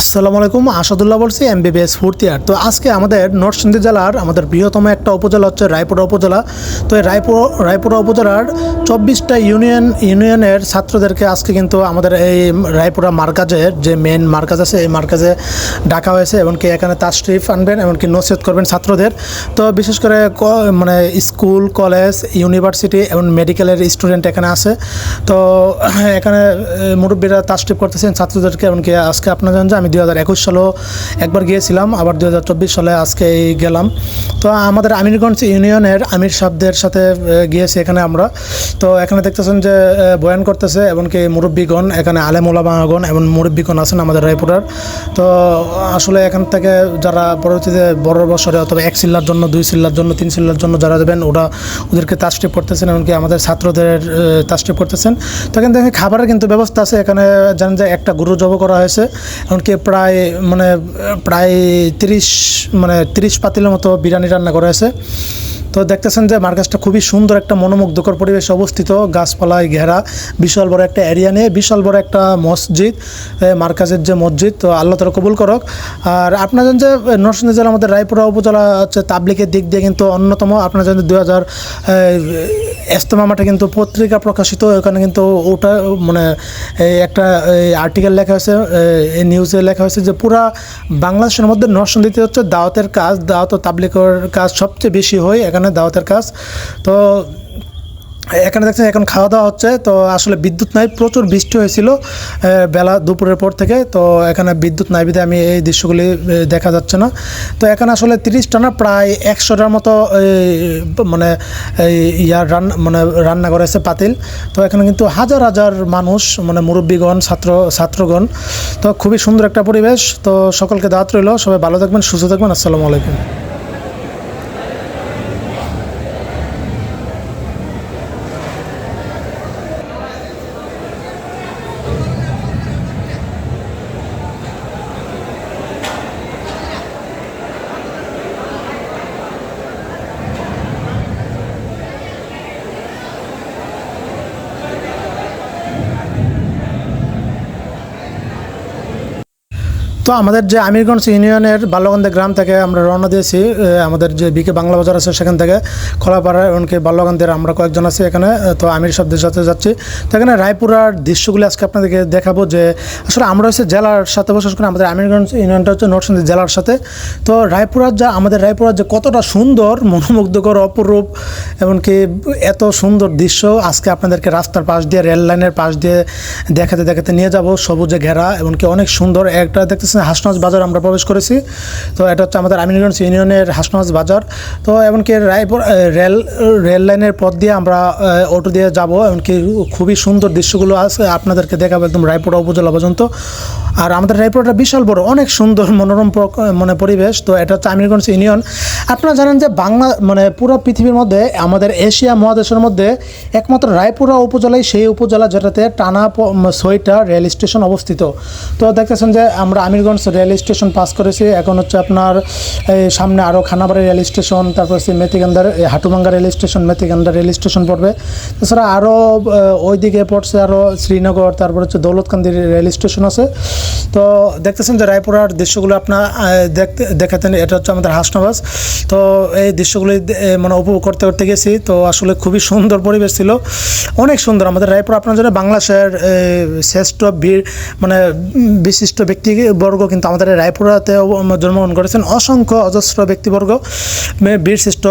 আসসালামু আলাইকুম, আসাদুল্লাহ বলছি এমবিবিএস ফোর্থ ইয়ার তো আজকে আমাদের নরসিংদী জেলার আমাদের বৃহত্তম একটা উপজেলা হচ্ছে রায়পুরা উপজেলা। তো এই রায়পুর, রায়পুরা উপজেলার চব্বিশটা ইউনিয়ন, ইউনিয়নের ছাত্রদেরকে আজকে কিন্তু আমাদের এই রায়পুরা মার্কাজের যে মেন মার্কাজ আছে, এই মার্কাজে ডাকা হয়েছে এমনকি এখানে তাশরিফ আনবেন এমনকি নসিহত করবেন ছাত্রদের। তো বিশেষ করে মানে স্কুল, কলেজ, ইউনিভার্সিটি এবং মেডিকেলের স্টুডেন্ট এখানে আছে। তো এখানে মুরব্বীরা তাশরিফ করতেছেন ছাত্রদেরকে এমনকি আজকে আপনারা জানেন যে আমি দুই হাজার একুশ সালেও একবার গিয়েছিলাম, আবার দু হাজার চব্বিশ সালে আজকে গেলাম। তো আমাদের আমিরগঞ্জ ইউনিয়নের আমির সাহেবদের সাথে গিয়েছি এখানে আমরা। তো এখানে দেখতেছেন যে বয়ান করতেছে এমনকি মুরব্বীগণ, এখানে আলেম ওলামাগণ এবং মুরব্বীগণ আছেন আমাদের রায়পুরার। তো আসলে এখান থেকে যারা পরবর্তীতে বড় বছরে অথবা এক সিল্লার জন্য, দুই সিল্লার জন্য, তিন সিল্লার জন্য যারা দেবেন ওরা ওদেরকে তাস্ট্রিপ করতেছেন এমনকি আমাদের ছাত্রদের তাস্ট্রিপ করতেছেন। তো এখান থেকে খাবারের কিন্তু ব্যবস্থা আছে। এখানে জানেন যে একটা গরু জব করা হয়েছে। এমনকি প্রায় মানে প্রায় তিরিশ মানে তিরিশ পাতিলের মতো বিরিয়ানি রান্না করা হয়েছে। তো দেখতেছেন যে মার্কাজটা খুবই সুন্দর একটা মনোমুগ্ধকর পরিবেশে অবস্থিত, গাছপালায় ঘেরা, বিশাল বড় একটা এরিয়া নিয়ে বিশাল বড় একটা মসজিদ মার্কাজের যে মসজিদ, তো আল্লাহ তালা কবুল করক। আর আপনার জানেন যে নরসিংহ জেলা আমাদের রায়পুরা উপজেলা হচ্ছে তাবলিকের দিক দিয়ে কিন্তু অন্যতম। আপনার জানেন দুই হাজার এস্তমা মাঠে কিন্তু পত্রিকা প্রকাশিত এখানে কিন্তু ওটা মানে একটা আর্টিকেল লেখা হয়েছে নিউজে লেখা হয়েছে যে পুরা বাংলাদেশের মধ্যে নরসিংদীতে হচ্ছে দাওয়াতের কাজ, দাওয়াত ও তাবলিকের কাজ সবচেয়ে বেশি হয়। এখানে দাওয়াতের কাজ। তো এখানে দেখছেন, এখন খাওয়া দাওয়া হচ্ছে। তো আসলে বিদ্যুৎ নাই, প্রচুর বৃষ্টি হয়েছিল বেলা দুপুরের পর থেকে। তো এখানে বিদ্যুৎ নাই বিধে আমি এই দৃশ্যগুলি দেখা যাচ্ছে না। তো এখানে আসলে তিরিশটা না, প্রায় একশোটার মতো মানে ইয়ার রান্না মানে রান্না করেছে পাতিল। তো এখানে কিন্তু হাজার হাজার মানুষ মানে মুরব্বীগণ, ছাত্র, ছাত্রগণ। তো খুবই সুন্দর একটা পরিবেশ। তো সকলকে দাওয়াত রইল। সবাই ভালো থাকবেন, সুস্থ থাকবেন। আসসালামু আলাইকুম। তো আমাদের যে আমিরগঞ্জ ইউনিয়নের বাল্যগন্ধে গ্রাম থেকে আমরা রওনা দিয়েছি আমাদের যে বিকে বাংলা বাজার আছে সেখান থেকে খোলাপাড়া এমনকি বাল্যগন্ধের আমরা কয়েকজন আছি এখানে তো আমির শব্দের সাথে যাচ্ছি। তো এখানে রায়পুরার দৃশ্যগুলি আজকে আপনাদেরকে দেখাবো যে আসলে আমরা হচ্ছে জেলার সাথে বসবাস করি, আমাদের আমিরগঞ্জ ইউনিয়নটা হচ্ছে নরসিংদী জেলার সাথে। তো রায়পুরার যা, আমাদের রায়পুরার যে কতটা সুন্দর, মনোমুগ্ধকর, অপরূপ, এমনকি এত সুন্দর দৃশ্য আজকে আপনাদেরকে রাস্তার পাশ দিয়ে, রেল লাইনের পাশ দিয়ে দেখাতে দেখাতে নিয়ে যাব, সবুজে ঘেরা, এমনকি অনেক সুন্দর একটা দেখতেছেন হাসনাজ বাজার আমরা প্রবেশ করেছি। তো এটা হচ্ছে আমাদের আমিনগঞ্জ ইউনিয়নের হাসনাজ বাজার। তো এমনকি রায়পুর রেল রেল লাইনের পথ দিয়ে আমরা অটো দিয়ে যাব। এমনকি খুবই সুন্দর দৃশ্যগুলো আছে, আপনাদেরকে দেখাবো একদম রায়পুরা উপজেলা পর্যন্ত। আর আমাদের রায়পুরটা বিশাল বড়, অনেক সুন্দর, মনোরম মানে পরিবেশ। তো এটা হচ্ছে আমিরগঞ্জ ইউনিয়ন। আপনারা জানেন যে বাংলা মানে পুরো পৃথিবীর মধ্যে, আমাদের এশিয়া মহাদেশের মধ্যে একমাত্র রায়পুরা উপজেলায় সেই উপজেলা যেটাতে টানা ছয়টা রেল স্টেশন অবস্থিত। তো দেখতেছেন যে আমরা আমিরগঞ্জ রেল স্টেশন পাস করেছি। এখন হচ্ছে আপনার, এই সামনে আরও খানাবাড়ি রেল স্টেশন, তারপর হচ্ছে মেথিগান্দার Hatumanga rail station Methiganda rail station পড়বে। তাছাড়া আরও ওইদিকে পড়ছে আরও শ্রীনগর, তারপর হচ্ছে দৌলতকান্দি রেল স্টেশন আছে। তো দেখতেছেন যে রায়পুরার দৃশ্যগুলো আপনার দেখতে, দেখাতেন, এটা হচ্ছে আমাদের হাসনাবাস। তো এই দৃশ্যগুলি মানে উপভোগ করতে করতে গেছি, তো আসলে খুবই সুন্দর পরিবেশ ছিল। অনেক সুন্দর, আমাদের রায়পুর আপনার জন্য বাংলাদেশের শ্রেষ্ঠ বীর মানে বিশিষ্ট ব্যক্তিবর্গ কিন্তু আমাদের রায়পুরাতে জন্মগ্রহণ করেছেন। অসংখ্য অজস্র ব্যক্তিবর্গ। বীর শ্রেষ্ঠ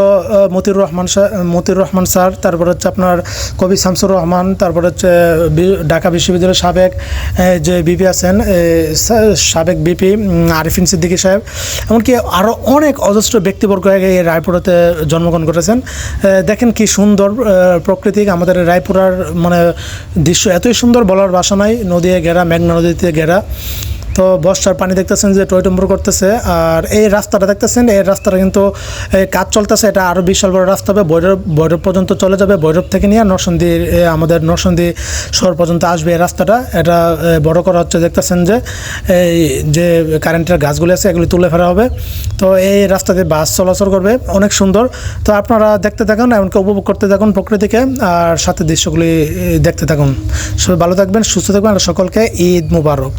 মতিউর রহমান মতিউর রহমান স্যার, তারপর হচ্ছে আপনার কবি শামসুর রহমান, তারপর হচ্ছে ঢাকা বিশ্ববিদ্যালয়ের সাবেক যে বিপি আছেন সাবেক বিপি আরিফিন সিদ্দিকি সাহেব, এমনকি আরও অনেক অজস্র ব্যক্তিবর্গ এই রায়পুরাতে জন্মগ্রহণ করেছেন। দেখেন কি সুন্দর প্রকৃতিক আমাদের রায়পুরার মানে দৃশ্য, এতই সুন্দর বলার বাসা নাই। নদীয়ে ঘেরা, মেঘনা নদীতে ঘেরা। তো বর্ষার পানি দেখতেছেন যে টয় টয়টম্বর করতেছে আর এই রাস্তাটা দেখতেছেন এই রাস্তাটা কিন্তু কাজ চলতেছে এটা আরও বিশাল বড় রাস্তা হবে ভৈরব ভৈরব পর্যন্ত চলে যাবে ভৈরব থেকে নিয়ে নরসিংদীর এ, আমাদের নরসিংদী শহর পর্যন্ত আসবে এই রাস্তাটা। এটা বড় করা হচ্ছে দেখতেছেন যে এই যে কারেন্টের গাছগুলো আছে এগুলি তুলে ফেলা হবে। তো এই রাস্তাতে বাস চলাচল করবে অনেক সুন্দর। তো আপনারা দেখতে থাকুন এমনকি উপভোগ করতে থাকুন প্রকৃতিকে আর সাথে দৃশ্যগুলি দেখতে থাকুন। সবাই ভালো থাকবেন সুস্থ থাকবেন আর সকলকে ঈদ মুবারক।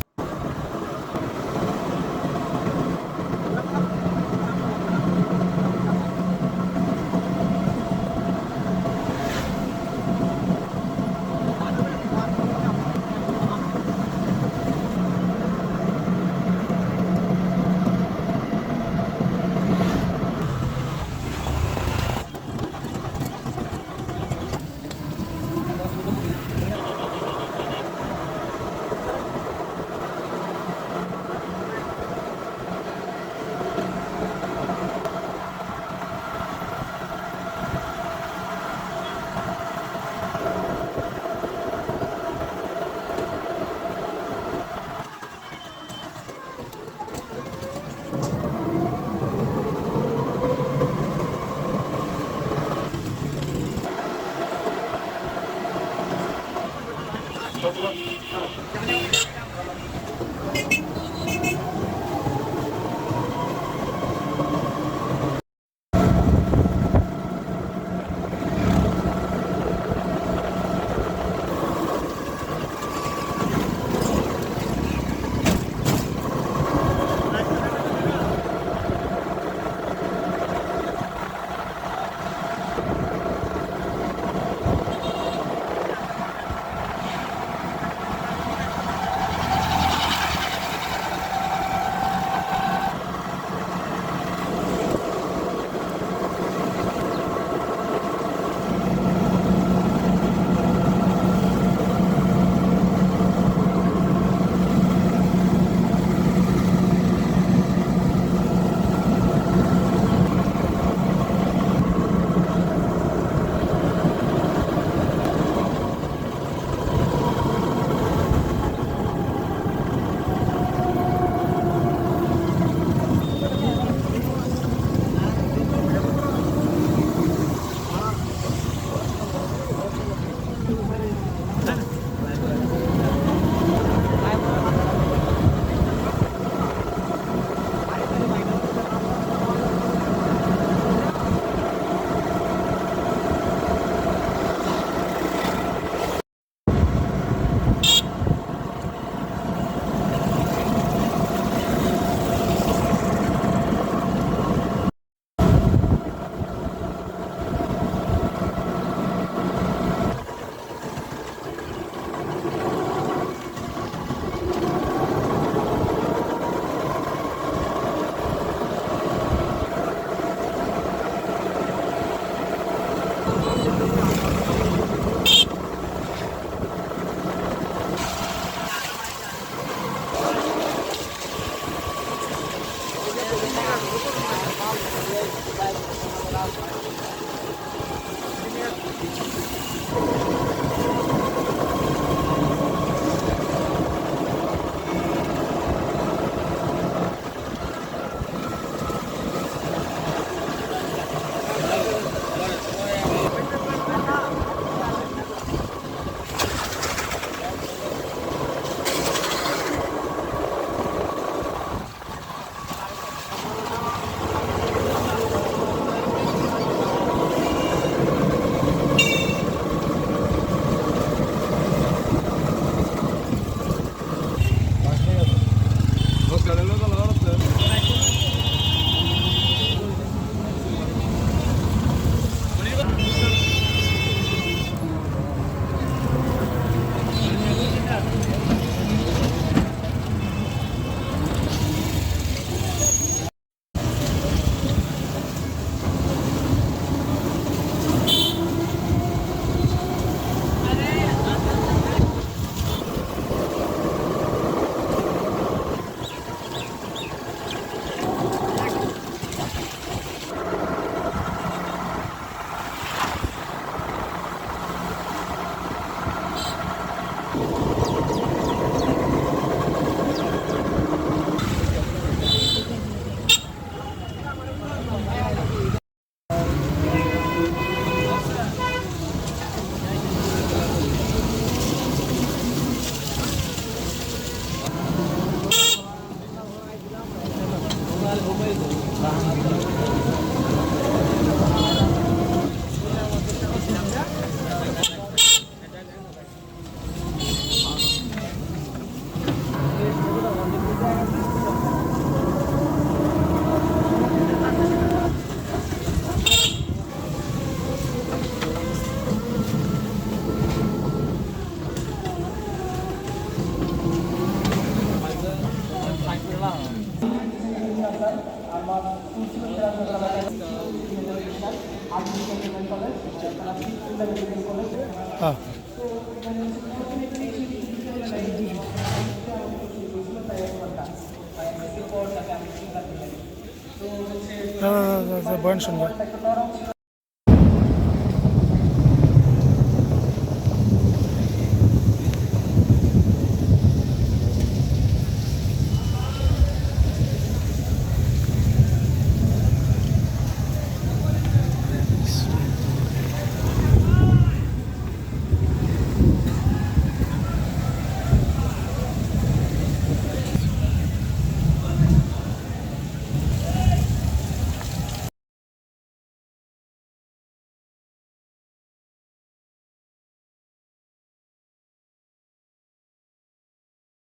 বয়ান শুনবে